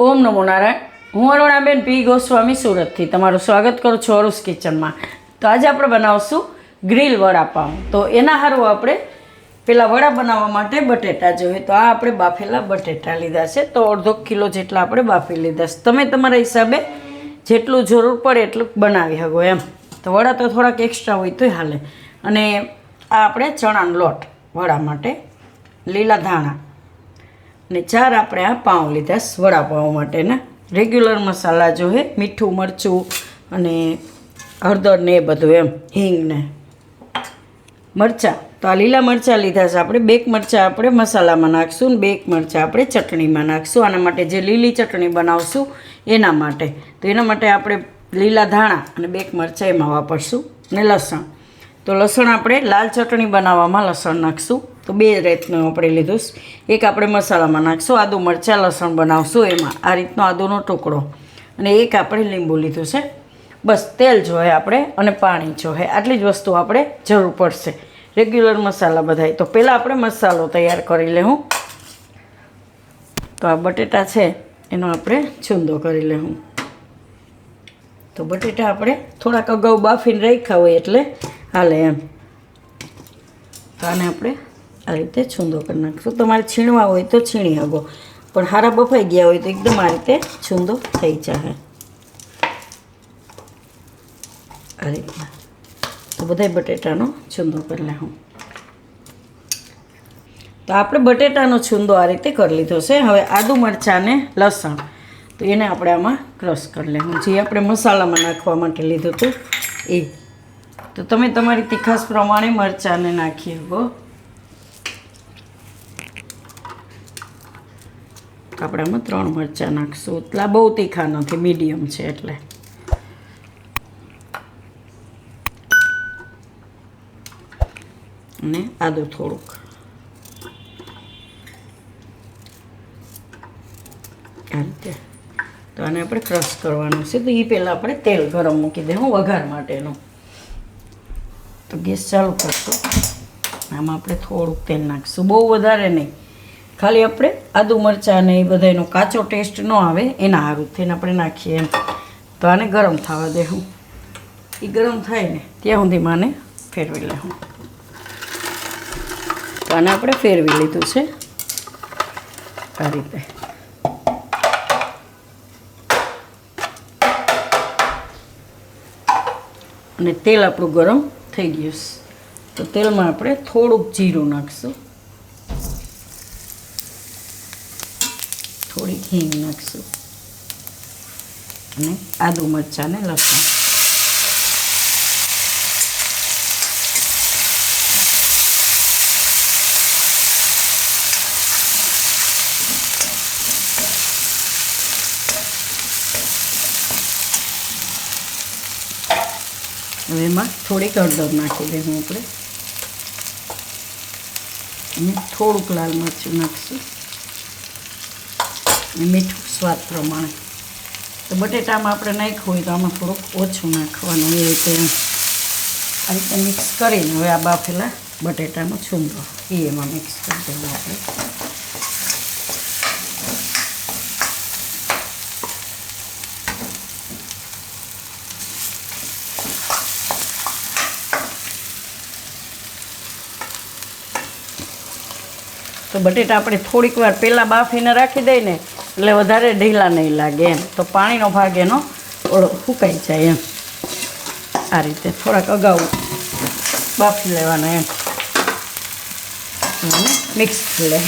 ઓમ નમો નારાયણ. હું અરુણાબેન પી. ગોસ્વામી સુરતથી તમારું સ્વાગત કરું છું અરુસ કિચનમાં. તો આજે આપણે બનાવશું ગ્રીલ વડાપાઉં. તો એના હારું આપણે પેલા વડા બનાવવા માટે બટેટા જોઈએ. તો આ આપણે બાફેલા બટેટા લીધા છે. તો અડધો કિલો જેટલા આપણે બાફી લીધા છે. તમે તમારા હિસાબે જેટલું જરૂર પડે એટલું બનાવી શકો એમ. તો વડા તો થોડાક એક્સ્ટ્રા હોય તોય હાલે. અને આ આપણે ચણાનો લોટ વડા માટે લીલા ધાણા. અને ચાર આપણે આ પાઉં લીધા વડાપાઉં માટેના. રેગ્યુલર મસાલા જોઈએ મીઠું, મરચું અને હળદર ને એ બધું એમ, હિંગ ને. મરચાં. તો આ લીલા મરચાં લીધા છે આપણે. બેક મરચાં આપણે મસાલામાં નાખશું ને બેક મરચાં આપણે ચટણીમાં નાખશું. આના માટે જે લીલી ચટણી બનાવશું, એના માટે. તો એના માટે આપણે લીલા ધાણા અને બેક મરચાં એમાં વાપરશું ને લસણ. તો લસણ આપણે લાલ ચટણી બનાવવામાં લસણ નાખશું. તો બે રીતનું આપણે લીધું એક આપણે મસાલામાં નાખશું, આદુ, મરચાં, લસણ બનાવશું એમાં. આ રીતનો આદુનો ટુકડો. અને એક આપણે લીંબુ લીધું છે. બસ તેલ જોઈએ આપણે અને પાણી જોઈએ આટલી જ વસ્તુ આપણે જરૂર પડશે. રેગ્યુલર મસાલા બધાય. તો પહેલાં આપણે મસાલો તૈયાર કરી લેવું તો આ બટેટા છે, એનો આપણે છૂંદો કરી લેવું તો બટેટા આપણે થોડાક અગાઉ બાફીને રાખ્યા હોય એટલે હાલે એમ. તો આને આપણે આ રીતે છૂંદો કરી નાખીશું. તમારે છીણવા હોય તો છીણી શકો, પણ હારા બફાઈ ગયા હોય તો એકદમ આ રીતે છૂંદો થઈ જાય આ રીતના. તો બધાય બટેટાનો છૂંદો કરી લેવું તો આપણે બટેટાનો છૂંદો આ રીતે કરી લીધો છે. હવે આદુ મરચાં અને લસણ, તો એને આપણે આમાં ક્રશ કરી લેવું જે આપણે મસાલામાં નાખવા માટે લીધું હતું, એ. તો તમે તમારી તીખાસ પ્રમાણે મરચાંને નાખી શકો. આપણે આમાં ત્રણ મરચાં નાખશું. એટલા બહુ તીખા નથી, મીડિયમ છે એટલે. અને આદું થોડુંક. આ રીતે. તો આને આપણે ક્રશ કરવાનું છે. તો એ પહેલાં આપણે તેલ ગરમ મૂકી દે હું, વઘાર માટેનું. તો ગેસ ચાલુ કરશું. આમાં આપણે થોડુંક તેલ નાખીશું. બહુ વધારે નહીં. ખાલી આપણે આદુ મરચાં ને એ બધાનો કાચો ટેસ્ટ ન આવે, એના સારું થઈને આપણે નાખીએ એમ. તો આને ગરમ થવા દેવું એ ગરમ થાય ને, ત્યાં સુધી માને ફેરવી લેવું તો આને આપણે ફેરવી લીધું છે. આ રીતે. અને તેલ આપણું ગરમ થઈ ગયું છે. તો તેલમાં આપણે થોડુંક જીરું નાખશું. થોડીક હિંગ નાખશું. અને આદુ મરચાં ને લસણ. હવે એમાં થોડીક હળદર નાખી દઈશું આપણે. અને થોડુંક લાલ મરચું નાખીશું. અને મીઠું સ્વાદ પ્રમાણે. તો બટેટામાં આપણે નાખ્યું હોય તો આમાં થોડુંક ઓછું નાખવાનું એ રીતે આ રીતે મિક્સ કરીને હવે આ બાફેલા બટેટાનો છૂંદો. એ એમાં મિક્સ કરી દેવું આપણે. તો બટેટા આપણે થોડીક વાર પહેલાં બાફીને રાખી દઈએ ને એટલે વધારે ઢીલા નહીં લાગે એમ. તો પાણીનો ભાગ એનો ઓળો સુકાઈ જાય એમ. આ રીતે થોડાક અગાઉ બાફી લેવાના એમ. મિક્સ કરી લે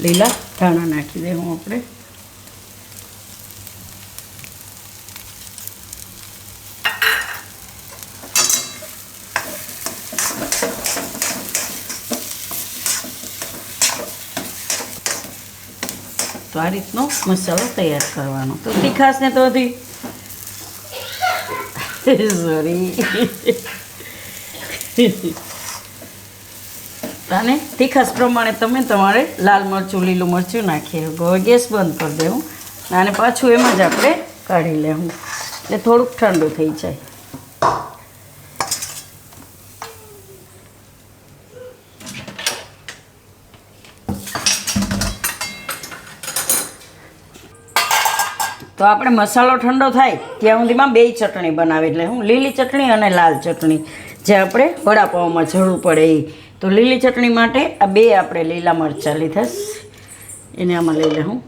લીલા ધાણા નાખી દેવું આપણે. તો આ રીતનો મસાલો તૈયાર કરવાનો. તો તીખાશને તો હતી સોરી. અને તીખાશ પ્રમાણે તમે તમારે લાલ મરચું, લીલું મરચું નાખી ગેસ બંધ કરી દેવું. અને પાછું એમાં જ આપણે કાઢી લેવું. એટલે થોડુંક ઠંડુ થઈ જાય. તો આપણે મસાલો ઠંડો થાય ત્યાં સુધીમાં બે ચટણી બનાવી. એટલે હું લીલી ચટણી અને લાલ ચટણી જે આપણે વડાપાઉંમાં જરૂર પડે એ તો લીલી ચટણી માટે આ બે આપણે લીલા મરચાં લીધા એને આમાં લઈ લઉં.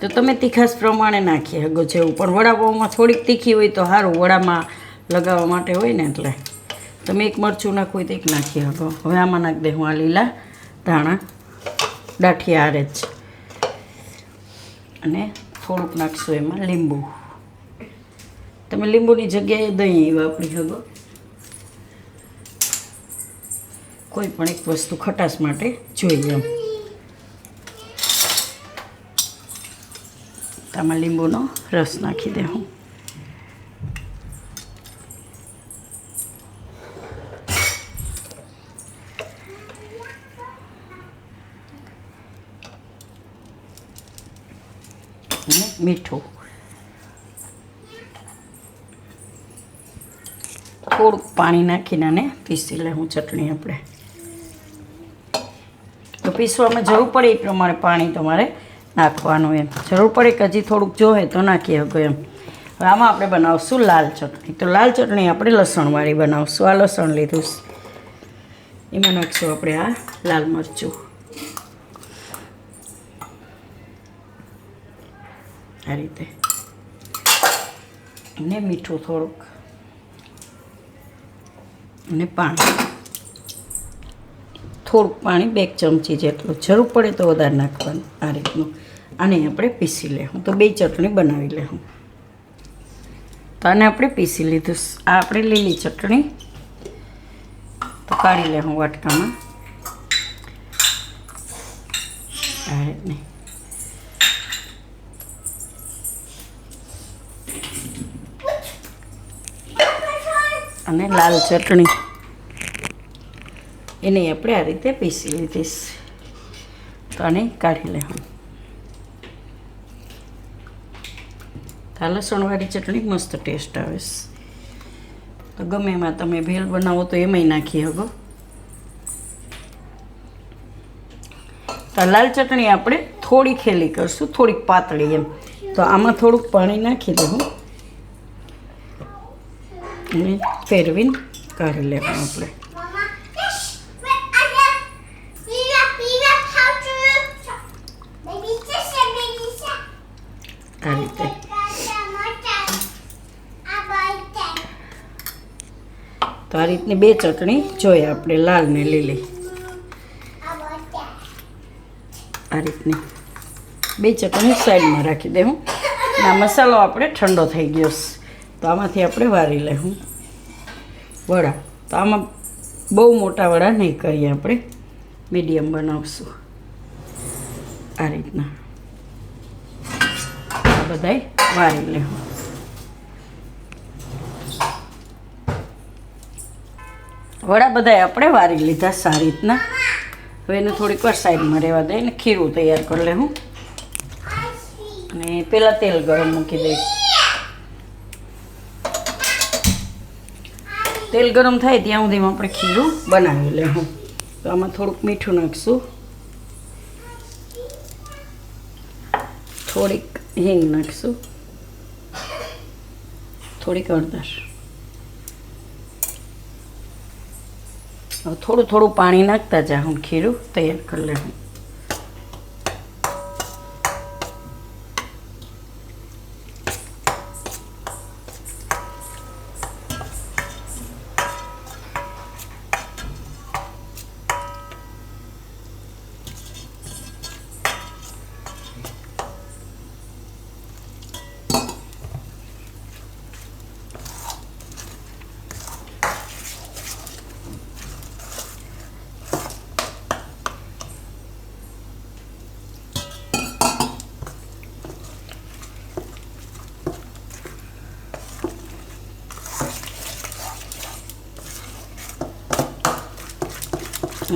તો તમે તીખાસ પ્રમાણે નાખી શકો જેવું પણ વડાપાઉંમાં થોડીક તીખી હોય તો સારું, વડામાં લગાવવા માટે હોય ને એટલે. તમે એક મરચું નાખો તો એક નાખી શકો. હવે આમાં નાખી દે હું આ લીલા ધાણા. દાઠિયા આરે જ. અને થોડુંક નાખશું એમાં લીંબુ. તમે લીંબુની જગ્યાએ દહીં વાપરી શકો. કોઈ પણ એક વસ્તુ ખટાશ માટે જોઈએ એમ. આમાં લીંબુનો રસ નાખી દે હું. મીઠું. થોડુંક પાણી નાખીને આને પીસી લે હું ચટણી આપણે. પીસવામાં જરૂર પડે એ પ્રમાણે પાણી તમારે નાખવાનું એમ. જરૂર પડે કે હજી થોડુંક જોવે તો નાખી શકો એમ. હવે આમાં આપણે બનાવશું લાલ ચટણી. તો લાલ ચટણી આપણે લસણવાળી બનાવશું. આ લસણ લીધું એમાં નાખશું આપણે આ લાલ મરચું. આ રીતે. અને મીઠું થોડુંક. અને પાણી. થોડુંક પાણી બે ચમચી જેટલું જરૂર પડે તો વધારે નાખવાનું આ રીતનું. આને આપણે પીસી લેવું તો બે ચટણી બનાવી લેવું તો આને આપણે પીસી લીધું. આ આપણે લીલી ચટણી તો કાઢી લેવું વાટકામાં. આ રીતની. અને લાલ ચટણી. એને આપણે આ રીતે પીસી લીધીશ તો આને કાઢી લેવું આ લસણવાળી ચટણી મસ્ત ટેસ્ટ આવે તો ગમે એમાં તમે ભેલ બનાવો તો એમાંય નાખી શકો. તો લાલ ચટણી આપણે થોડી ખેલી કરશું, થોડીક પાતળી એમ. તો આમાં થોડુંક પાણી નાખી દેવું અને ફેરવીને કાઢી લેવાનું આપણે. આ રીતે તો આ રીતની બે ચટણી જોઈએ આપણે, લાલ ને લીલી. આ રીતની. બે ચટણી સાઈડમાં રાખી દેવું આ મસાલો આપણે ઠંડો થઈ ગયો તો આમાંથી આપણે વારી લેવું વડા. તો આમાં બહુ મોટા વડા નહીં કરીએ આપણે. મીડિયમ બનાવશું. આ રીતના. બધાય લેવું વડા બધાય આપણે વારી લીધા સારી રીતના. હવે એને થોડીક વાર સાઈડમાં રહેવા દઈએ અને ખીરું તૈયાર કરી લેવું અને પહેલાં તેલ ગરમ મૂકી દઈ તેલ ગરમ થાય ત્યાં સુધીમાં આપણે ખીરું બનાવી લેવું તો આમાં થોડુંક મીઠું નાખશું. થોડીક હિંગ નાખશું થોડીક હળદર હવે થોડું થોડું પાણી નાખતા જા હું ખીરું તૈયાર કરી લેવું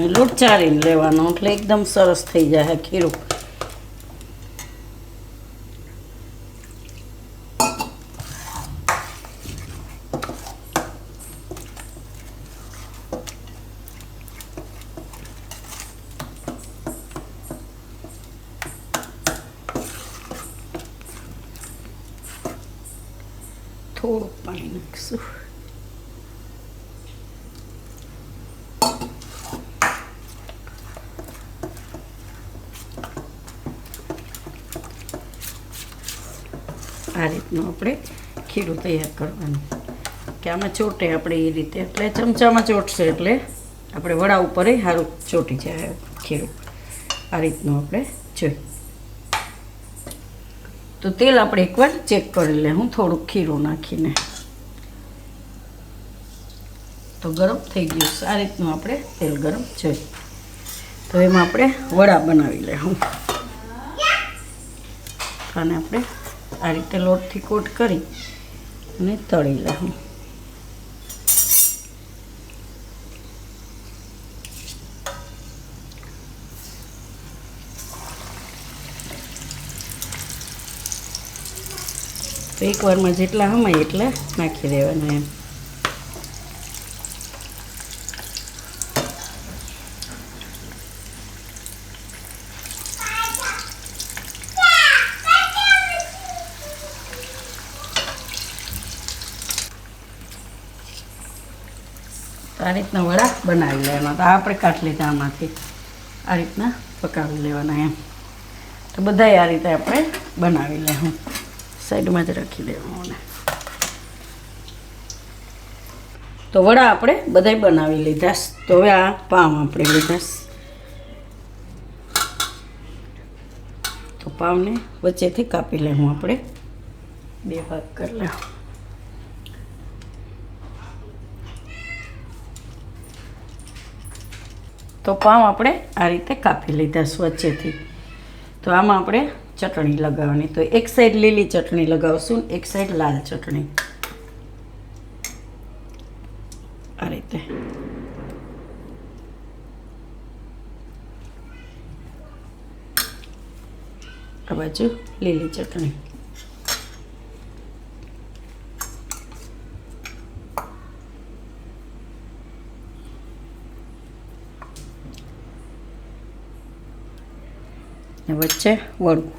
લોટ ચારીને લેવાનો. એટલે એકદમ સરસ થઈ જાય ખીરું થોડુંક પાણી નાખીશું આ રીતનું આપણે ખીરું તૈયાર કરવાનું. કે આમાં ચોટે આપણે એ રીતે. એટલે ચમચામાં ચોટશે એટલે આપણે વડા ઉપર સારું ચોટી જાય ખીરું. આ રીતનું આપણે જોઈ. તો તેલ આપણે એકવાર ચેક કરી લે. હું થોડુંક ખીરું નાખીને. તો ગરમ થઈ ગયું આ રીતનું આપણે તેલ ગરમ જોઈ. તો એમાં આપણે વડા બનાવી લે હું. અને આપણે આ રીતે લોટથી કોટ કરી અને તળી લઉં. એકવારમાં જેટલા હમાય એટલા નાખી દેવાના એમ. આ રીતના વડા બનાવી લેવાના. તો આપણે કાઢી લીધા આમાંથી. આ રીતના પકાવી લેવાના એમ. તો બધાય આ રીતે આપણે બનાવી લેવું સાઈડમાં જ રાખી દેવાનું તો વડા આપણે બધાય બનાવી લીધા. તો હવે આ પાઉં આપણે લીધા. તો પાવને વચ્ચેથી કાપી લેવું આપણે. બે ભાગ કરી લેવું તો પામ આપણે આ રીતે કાપી લીધા સ્વચ્છેથી. તો આમાં આપણે ચટણી લગાવવાની. તો એક સાઈડ લીલી ચટણી લગાવશું, એક સાઈડ લાલ ચટણી. આ રીતે. આ બાજુ લીલી ચટણી. ને વચ્ચે વળવું.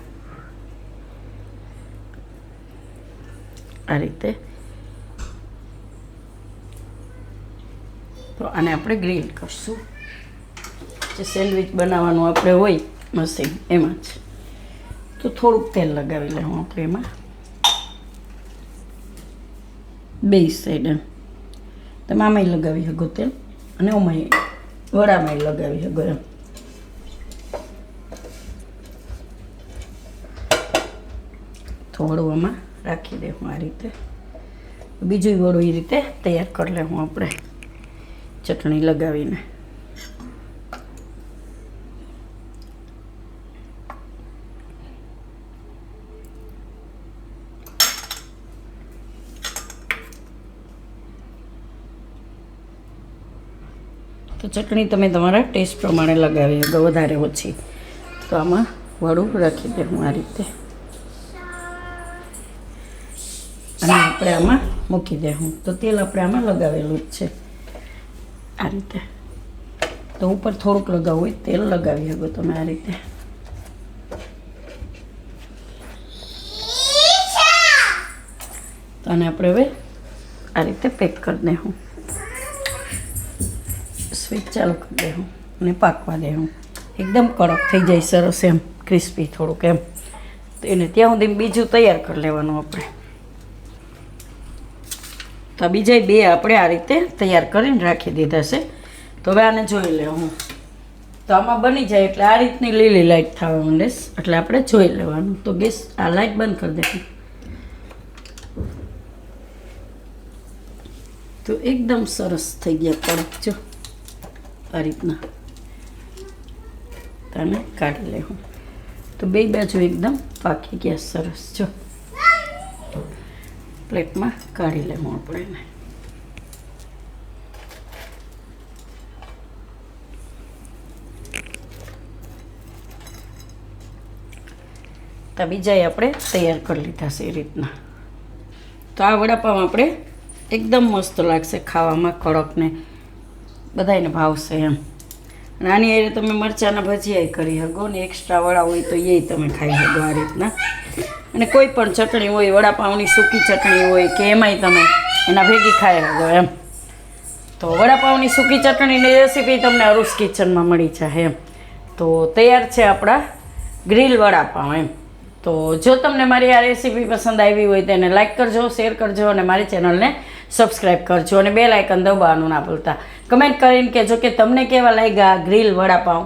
આ રીતે. તો આને આપણે ગ્રીલ કરશું. જે સેન્ડવિચ બનાવવાનું આપણે હોય મશીન, એમાં જ. તો થોડુંક તેલ લગાવી લેવું આપણે એમાં. બે સાઈડ એમ. તમે આમાંય લગાવી શકો તેલ અને ઓમાંય વડામાંય લગાવી શકો એમ. થોડું આમાં રાખી દેવું આ રીતે. બીજું વડું એ રીતે તૈયાર કરી લેવું આપણે ચટણી લગાવીને. તો ચટણી તમે તમારા ટેસ્ટ પ્રમાણે લગાવી વધારે ઓછી. તો આમાં વડું રાખી દેવું આ રીતે. આપણે આમાં મૂકી દેવું તો તેલ આપણે આમાં લગાવેલું જ છે. આ રીતે. તો ઉપર થોડુંક લગાવવું હોય તેલ લગાવી શકો તમે આ રીતે. આને આપણે હવે આ રીતે પેક કરી દેવું સ્વીચ ચાલુ કરી દેવું અને પાકવા દેવું એકદમ કડક થઈ જાય સરસ એમ ક્રિસ્પી થોડુંક એમ. તો એને ત્યાં સુધી બીજું તૈયાર કરી લેવાનું આપણે. તો બીજા બે આપણે આ રીતે તૈયાર કરીને રાખી દીધા છે. તો હવે આને જોઈ લેવું તો આમાં બની જાય એટલે આ રીતની લીલી લાઈટ થવા માંડે એટલે આપણે જોઈ લેવાનું. તો ગેસ આ લાઈટ બંધ કરી દેવું તો એકદમ સરસ થઈ ગયા કડક જો. આ રીતના. તને કાઢી લેવું તો બે બાજુ એકદમ પાકી ગયા સરસ, જો. પ્લેટમાં કાઢી લેવું આપણે એને તો બીજાએ આપણે તૈયાર કરી લીધા છે એ રીતના. તો આ વડાપાઉં આપણે એકદમ મસ્ત લાગશે ખાવામાં, કડકને બધાને ભાવશે એમ. અને આની એ તમે મરચાંના ભજીયા કરી શકો ને એક્સ્ટ્રા વડા હોય તો એ તમે ખાઈ શકો આ રીતના. અને કોઈ પણ ચટણી હોય વડાપાઉંની સૂકી ચટણી હોય કે એમાંય તમે એના ભેગી ખાઈ શકો એમ. તો વડાપાઉંની સૂકી ચટણીની રેસીપી તમને અરુષ કિચનમાં મળી જાય એમ. તો તૈયાર છે આપણા ગ્રીલ વડાપાઉં એમ. તો જો તમને મારી આ રેસીપી પસંદ આવી હોય તો એને લાઇક કરજો, શેર કરજો અને મારી ચેનલને સબસ્ક્રાઈબ કરજો અને બે લાઇકન દબાવવાનું ના ભૂલતા. કમેન્ટ કરીને કહેજો કે તમને કેવા લાગ્યા ગ્રીલ વડાપાવ?